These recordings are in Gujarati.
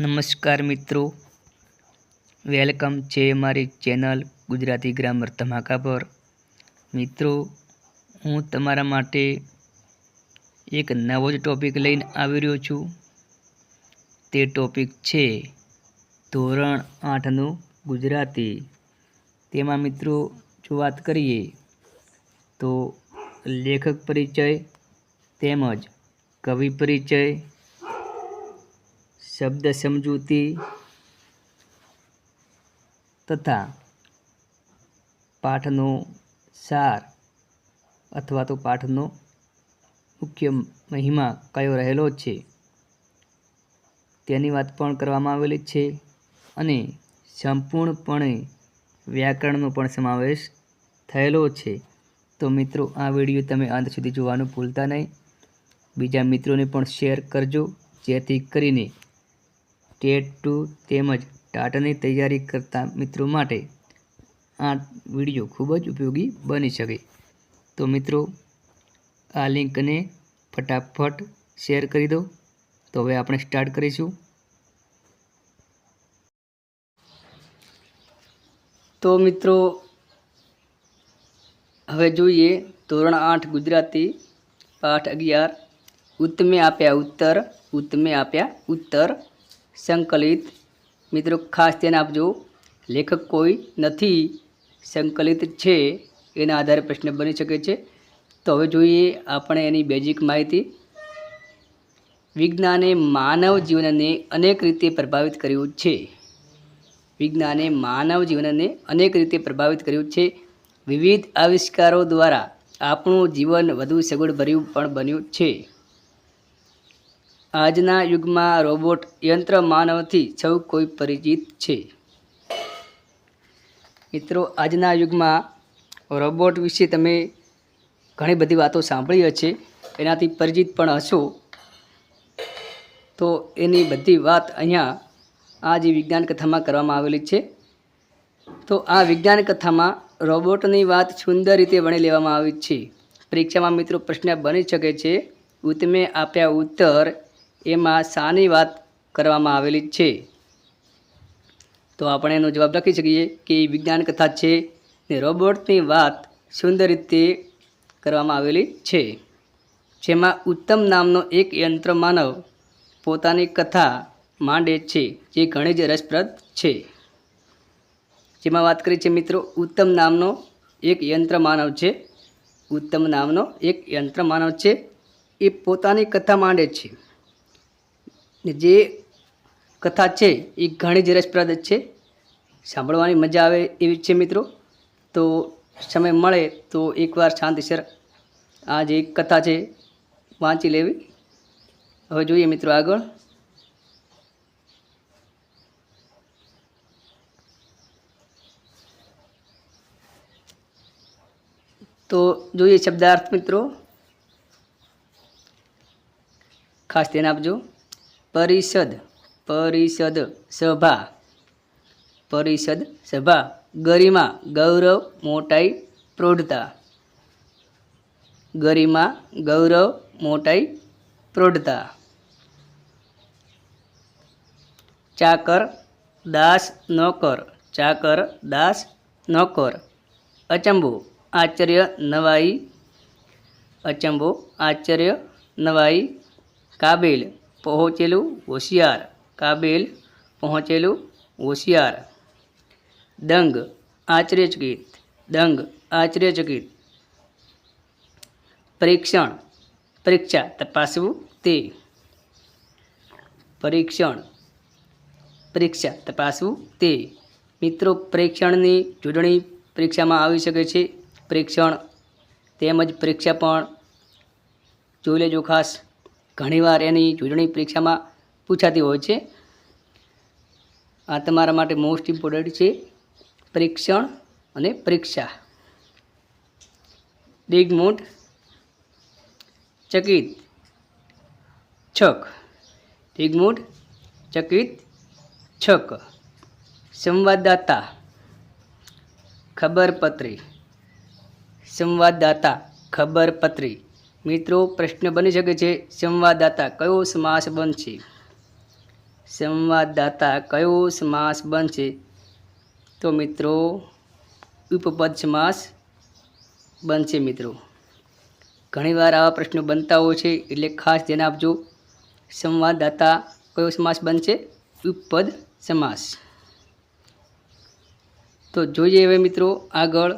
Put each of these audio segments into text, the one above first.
નમસ્કાર મિત્રો. વેલકમ છે મારી ચેનલ ગુજરાતી ગ્રામર ધમાકા પર. મિત્રો, હું તમારા માટે એક નવો જ ટોપિક લઈને આવી રહ્યો છું. તે ટોપિક છે ધોરણ આઠનું ગુજરાતી. તેમાં મિત્રો, જો વાત કરીએ, તો લેખક પરિચય તેમજ કવિ પરિચય શબ્દ સમજૂતી તથા પાઠનો સાર અથવા તો પાઠનો મુખ્ય મહિમા કયો રહેલો છે? તેની વાત પણ કરવામાં આવેલી છે અને સંપૂર્ણપણે વ્યાકરણનો પણ સમાવેશ થયેલો છે. તો મિત્રો, આ વીડિયો તમે અંત સુધી જોવાનું ભૂલતા નહીં. બીજા મિત્રોને પણ શેર કરજો, જેથી કરીને ટેટ ટુ તેમજ ટાટાની તૈયારી કરતા મિત્રો માટે આ વીડિયો ખૂબ જ ઉપયોગી બની શકે. તો મિત્રો, આ લિંકને ફટાફટ શેર કરી દો. તો હવે આપણે સ્ટાર્ટ કરીશું. તો મિત્રો, હવે જોઈએ ધોરણ આઠ ગુજરાતી પાઠ અગિયાર. ઉત્તમે આપ્યા ઉત્તર, ઉત્તમે આપ્યા ઉત્તર. સંકલિત. મિત્રો, ખાસ ધ્યાન આપજો. લેખક કોઈ નથી, સંકલિત છે, એના આધારે પ્રશ્ન બની શકે છે. તો હવે જોઈએ આપણે એની બેઝિક માહિતી. વિજ્ઞાને માનવ જીવનને અનેક રીતે પ્રભાવિત કર્યું છે. વિજ્ઞાને માનવ જીવનને અનેક રીતે પ્રભાવિત કર્યું છે. વિવિધ આવિષ્કારો દ્વારા આપણું જીવન વધુ સગવડભર્યું પણ બન્યું છે. આજના યુગમાં રોબોટ યંત્ર માનવથી સૌ કોઈ પરિચિત છે. મિત્રો, આજના યુગમાં રોબોટ વિશે તમે ઘણી બધી વાતો સાંભળી હશે, એનાથી પરિચિત પણ હશો. તો એની બધી વાત અહીંયા આ જે વિજ્ઞાન કથામાં કરવામાં આવેલી છે. તો આ વિજ્ઞાન કથામાં રોબોટની વાત સુંદર રીતે વણી લેવામાં આવી છે. પરીક્ષામાં મિત્રો પ્રશ્ન બની શકે છે, ઉત્તમે આપ્યા ઉત્તર એમાં શાની વાત કરવામાં આવેલી છે. તો આપણે એનો જવાબ લખી શકીએ કે એ વિજ્ઞાન કથા છે ને રોબોટની વાત સુંદર રીતે કરવામાં આવેલી છે. જેમાં ઉત્તમ નામનો એક યંત્ર માનવ પોતાની કથા માંડે છે, જે ઘણી જ રસપ્રદ છે. જેમાં વાત કરી છે મિત્રો, ઉત્તમ નામનો એક યંત્ર માનવ છે. ઉત્તમ નામનો એક યંત્ર માનવ છે. એ પોતાની કથા માંડે છે. જે કથા છે એ ઘણી જ રસપ્રદ છે. સાંભળવાની મજા આવે એવી છે મિત્રો. તો સમય મળે તો એકવાર શાંતિસર આ જે કથા છે વાંચી લેવી. હવે જોઈએ મિત્રો આગળ. તો જોઈએ શબ્દાર્થ મિત્રો. ખાસ ધ્યાન આપજો. પરિષદ પરિષદ સભા પરિષદ સભા, ગરિમા, ગૌરવ, મોટાઈ, પ્રૌઢતા. ગરિમા, ગૌરવ, મોટાઈ, પ્રૌઢતા. ચાકર, દાસ, નોકર. ચાકર, દાસ, નોકર. અચંબો આશ્ચર્ય નવાઈ. અચંબો આશ્ચર્ય નવાઈ. કાબેલ. પહોંચેલું હોશિયાર. કાબેલ પહોંચેલું હોશિયાર. દંગ આશ્ચર્યચકિત દંગ આશ્ચર્યચકિત પરીક્ષણ, પરીક્ષા તપાસવું તે. પરીક્ષણ, પરીક્ષા તપાસવું તે. મિત્રો, પરીક્ષણની જોડણી પરીક્ષામાં આવી શકે છે. પરીક્ષણ તેમજ પરીક્ષા પણ જોઈ લેજો ખાસ. ઘણીવાર એની ચૂંટણી પરીક્ષામાં પૂછાતી હોય છે. આ તમારા માટે મોસ્ટ ઇમ્પોર્ટન્ટ છે, પરીક્ષણ અને પરીક્ષા. દિગ્મૂઢ ચકિત, છક. દિગ્મૂઢ ચકિત, છક. સંવાદદાતા, ખબરપત્રી. સંવાદદાતા, ખબરપત્રી. મિત્રો, પ્રશ્ન બની શકે છે, સંવાદદાતા કયો સમાસ બનશે? સંવાદદાતા કયો સમાસ બનશે? તો મિત્રો, ઉપપદ સમાસ બનશે મિત્રો. ઘણીવાર આવા પ્રશ્નો બનતા હોય છે, એટલે ખાસ ધ્યાન આપજો. સંવાદદાતા કયો સમાસ બનશે? ઉપપદ સમાસ. તો જોઈએ હવે મિત્રો આગળ.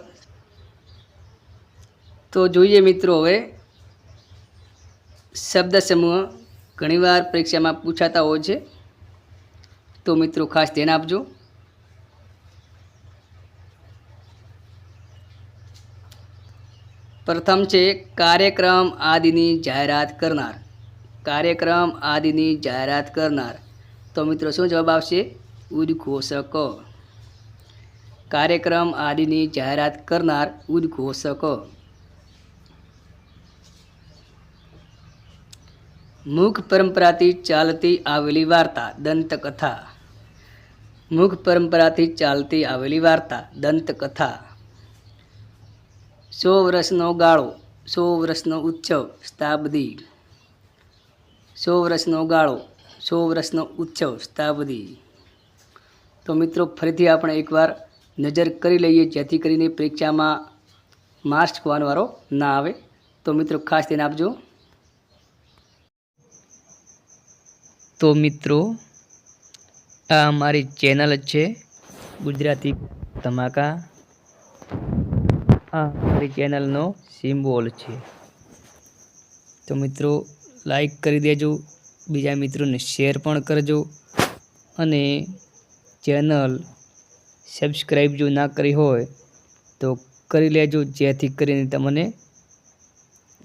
તો જોઈએ મિત્રો હવે શબ્દ સમૂહ ઘણીવાર પરીક્ષામાં પૂછાતા હોય છે. તો મિત્રો ખાસ ધ્યાન આપજો. પ્રથમ છે કાર્યક્રમ આદિની જાહેરાત કરનાર. કાર્યક્રમ આદિની જાહેરાત કરનાર. તો મિત્રો શું જવાબ આવશે? ઉદ્ઘોષક. કાર્યક્રમ આદિની જાહેરાત કરનાર ઉદ્ઘોષક. મુખ પરંપરાથી ચાલતી આવેલી વાર્તા, દંતકથા. મુખ પરંપરાથી ચાલતી આવેલી વાર્તા, દંતકથા. સો વર્ષનો ગાળો, સો વર્ષનો ઉત્સવ શતાબ્દી સો વર્ષનો ગાળો, સો વર્ષનો ઉત્સવ શતાબ્દી તો મિત્રો, ફરીથી આપણે એકવાર નજર કરી લઈએ, જેથી કરીને પરીક્ષામાં માર્ક્સ ખોવાનો ના આવે. તો મિત્રો, ખાસ ધ્યાન આપજો. તો મિત્રો, આ અમારી ચેનલ જ છે, ગુજરાતી ધમાકા. આ અમારી ચેનલનો સિમ્બોલ છે. તો મિત્રો, લાઈક કરી દેજો, બીજા મિત્રોને શેર પણ કરજો અને ચેનલ સબસ્ક્રાઈબ જો ના કરી હોય, તો કરી લેજો, જેથી કરીને તમને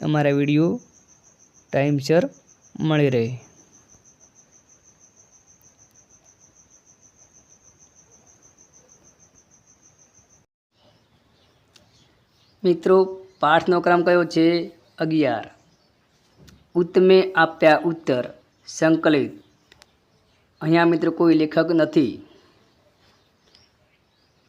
અમારા વીડિયો ટાઈમસર મળી રહે. મિત્રો, પાઠનો ક્રમ કયો છે? અગિયાર. ઉત્તમે આપ્યા ઉત્તર, સંકલિત. અહીંયા મિત્રો કોઈ લેખક નથી.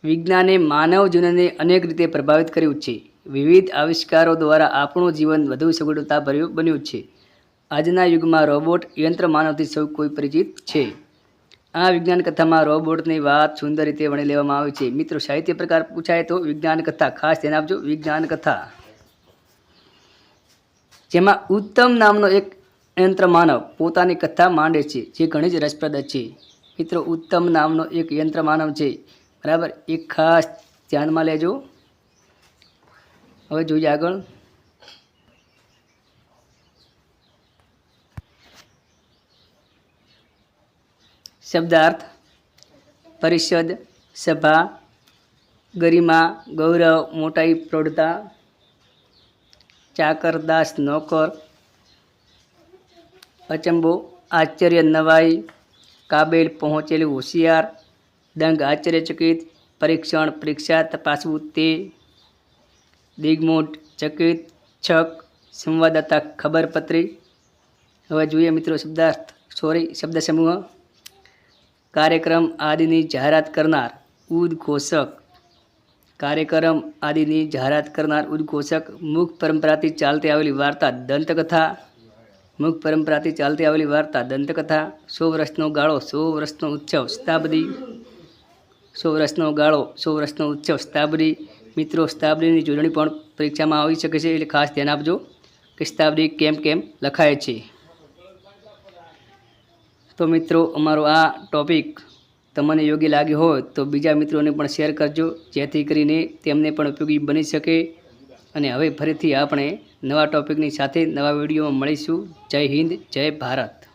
વિજ્ઞાને માનવ જીવનને અનેક રીતે પ્રભાવિત કર્યું છે. વિવિધ આવિષ્કારો દ્વારા આપણું જીવન વધુ સગવડતાભર્યું બન્યું છે. આજના યુગમાં રોબોટ યંત્ર માનવથી સૌ કોઈ પરિચિત છે. આ વિજ્ઞાન કથામાં રોબોટની વાત સુંદર રીતે વણી લેવામાં આવી છે. મિત્રો, સાહિત્ય પ્રકાર પૂછાય તો વિજ્ઞાન કથા, ખાસ ધ્યાન આપજો, વિજ્ઞાન કથા. જેમાં ઉત્તમ નામનો એક યંત્ર માનવ પોતાની કથા માંડે છે, જે ઘણી જ રસપ્રદ છે. મિત્રો, ઉત્તમ નામનો એક યંત્ર માનવ છે. બરાબર? એક ખાસ ધ્યાનમાં લેજો. હવે જોઈએ આગળ. શબ્દાર્થ, પરિષદ, સભા, ગરિમા, ગૌરવ, મોટાઈ, પ્રૌઢતા, ચાકર, દાસ, નોકર અચંબો આશ્ચર્ય, નવાઈ, કાબેલ, પહોંચેલું હોશિયાર, દંગ, આશ્ચર્યચકિત, પરીક્ષણ, પરીક્ષા તપાસવું તે, દિગ્મોટ, ચકિત, છક, સંવાદદાતા ખબરપત્રી હવે જોઈએ મિત્રો શબ્દાર્થ સોરી શબ્દ સમૂહ કાર્યક્રમ આદિની જાહેરાત કરનાર ઉદ્ઘોષક કાર્યક્રમ આદિની જાહેરાત કરનાર ઉદ્ઘોષક મુખ પરંપરાથી ચાલતી આવેલી વાર્તા દંતકથા. મુખ પરંપરાથી ચાલતી આવેલી વાર્તા દંતકથા. સો વર્ષનો ગાળો, સો વર્ષનો ઉત્સવ શતાબ્દી સો વર્ષનો ગાળો, સો વર્ષનો ઉત્સવ શતાબ્દી મિત્રો શતાબ્દીની જોડણી પણ પરીક્ષામાં આવી શકે છે, એટલે ખાસ ધ્યાન આપજો કે શતાબ્દી કેમ કેમ લખાય છે. તો મિત્રો, અમારો આ ટોપિક તમને યોગ્ય લાગ્યો હોય તો બીજા મિત્રોને પણ શેર કરજો, જેથી કરીને તેમને પણ ઉપયોગી બની શકે. અને હવે ફરીથી આપણે નવા ટોપિકની સાથે નવા વિડીયોમાં મળીશું. જય હિન્દ, જય ભારત.